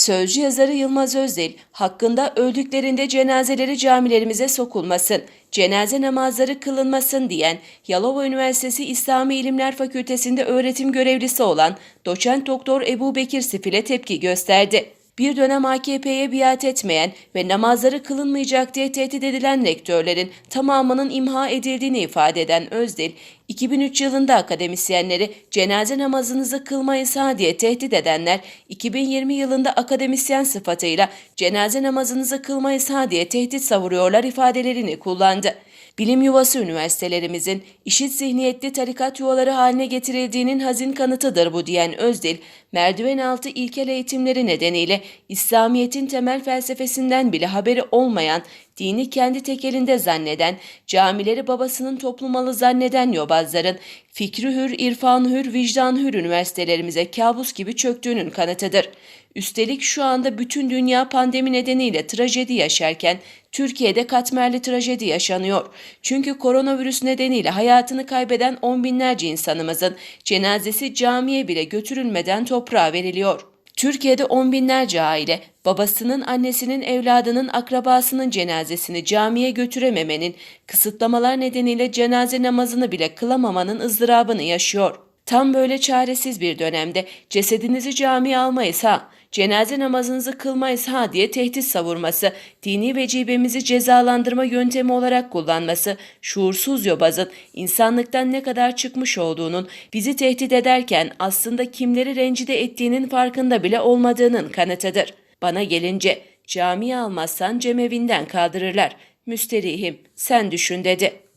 Sözcü yazarı Yılmaz Özdil, hakkında öldüklerinde cenazeleri camilerimize sokulmasın, cenaze namazları kılınmasın diyen Yalova Üniversitesi İslami İlimler Fakültesi'nde öğretim görevlisi olan doçent doktor Ebu Bekir Sifil'e tepki gösterdi. Bir dönem AKP'ye biat etmeyen ve namazları kılınmayacak diye tehdit edilen rektörlerin tamamının imha edildiğini ifade eden Özdil, 2003 yılında akademisyenleri cenaze namazınızı kılmayız diye tehdit edenler, 2020 yılında akademisyen sıfatıyla cenaze namazınızı kılmayız diye tehdit savuruyorlar ifadelerini kullandı. Bilim yuvası üniversitelerimizin işit zihniyetli tarikat yuvaları haline getirildiğinin hazin kanıtıdır bu diyen Özdil, merdiven altı ilkel eğitimleri nedeniyle İslamiyet'in temel felsefesinden bile haberi olmayan, dini kendi tekelinde zanneden, camileri babasının toplumalı zanneden yobazların, fikri hür, irfan hür, vicdan hür üniversitelerimize kabus gibi çöktüğünün kanıtıdır. Üstelik şu anda bütün dünya pandemi nedeniyle trajedi yaşarken Türkiye'de katmerli trajedi yaşanıyor. Çünkü koronavirüs nedeniyle hayatını kaybeden on binlerce insanımızın cenazesi camiye bile götürülmeden toprağa veriliyor. Türkiye'de on binlerce aile babasının, annesinin, evladının, akrabasının cenazesini camiye götürememenin, kısıtlamalar nedeniyle cenaze namazını bile kılamamanın ızdırabını yaşıyor. Tam böyle çaresiz bir dönemde cesedinizi camiye almayız ha, cenaze namazınızı kılmayız ha diye tehdit savurması, dini vecibemizi cezalandırma yöntemi olarak kullanması, şuursuz yobazın insanlıktan ne kadar çıkmış olduğunun, bizi tehdit ederken aslında kimleri rencide ettiğinin farkında bile olmadığının kanıtıdır. Bana gelince camiye almazsan cemevinden kaldırırlar. Müsterihim sen düşün dedi.''